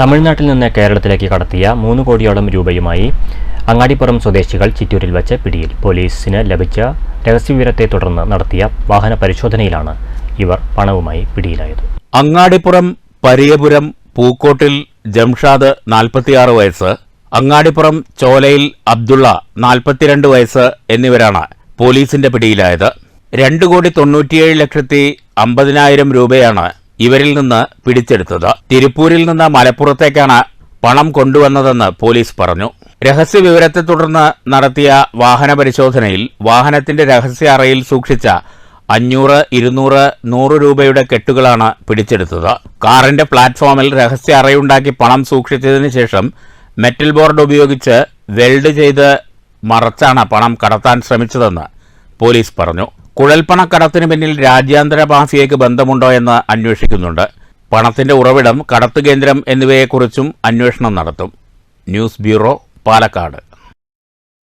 തമിഴ്നാട്ടിൽ നിന്ന് കേരളത്തിലേക്ക് കടത്തിയ മൂന്ന് കോടിയോളം രൂപയുമായി അങ്ങാടിപ്പുറം സ്വദേശികൾ ചിറ്റൂരിൽ വച്ച് പിടിയിൽ പോലീസിന് ലഭിച്ച രഹസ്യവിവരത്തെ തുടർന്ന് നടത്തിയ വാഹന പരിശോധനയിലാണ് ഇവർ പണവുമായി പിടിയിലായത്. അങ്ങാടിപ്പുറം പരിയപുരം പൂക്കോട്ടിൽ ജംഷാദ് നാൽപ്പത്തിയാറ് വയസ്സ് അങ്ങാടിപ്പുറം ചോലയിൽ അബ്ദുള്ള നാൽപ്പത്തിരണ്ട് വയസ്സ് എന്നിവരാണ് പോലീസിന്റെ പിടിയിലായത്. രണ്ട് കോടി തൊണ്ണൂറ്റിയേഴ് ലക്ഷത്തി അമ്പതിനായിരം രൂപയാണ് ഇവരിൽ നിന്ന് പിടിച്ചെടുത്തത്. തിരുപ്പൂരിൽ നിന്ന് മലപ്പുറത്തേക്കാണ് പണം കൊണ്ടുവന്നതെന്ന് പോലീസ് പറഞ്ഞു. രഹസ്യ വിവരത്തെ തുടർന്ന് നടത്തിയ വാഹന പരിശോധനയിൽ വാഹനത്തിന്റെ രഹസ്യ അറയിൽ സൂക്ഷിച്ച അഞ്ഞൂറ് ഇരുന്നൂറ് നൂറ് രൂപയുടെ കെട്ടുകളാണ് പിടിച്ചെടുത്തത്. കാറിന്റെ പ്ലാറ്റ്ഫോമിൽ രഹസ്യ അറയുണ്ടാക്കി പണം സൂക്ഷിച്ചതിന് ശേഷം മെറ്റൽ ബോർഡ് ഉപയോഗിച്ച് വെൽഡ് ചെയ്ത് മറച്ചാണ് പണം കടത്താൻ ശ്രമിച്ചതെന്ന് പോലീസ് പറഞ്ഞു. കുഴൽപ്പണക്കടത്തിന് പിന്നിൽ രാജ്യാന്തര മാഫിയയ്ക്ക് ബന്ധമുണ്ടോ എന്ന് അന്വേഷിക്കുന്നുണ്ട്. പണത്തിന്റെ ഉറവിടം കടത്തുകേന്ദ്രം എന്നിവയെക്കുറിച്ചും അന്വേഷണം നടത്തും. News bureau Palakkad.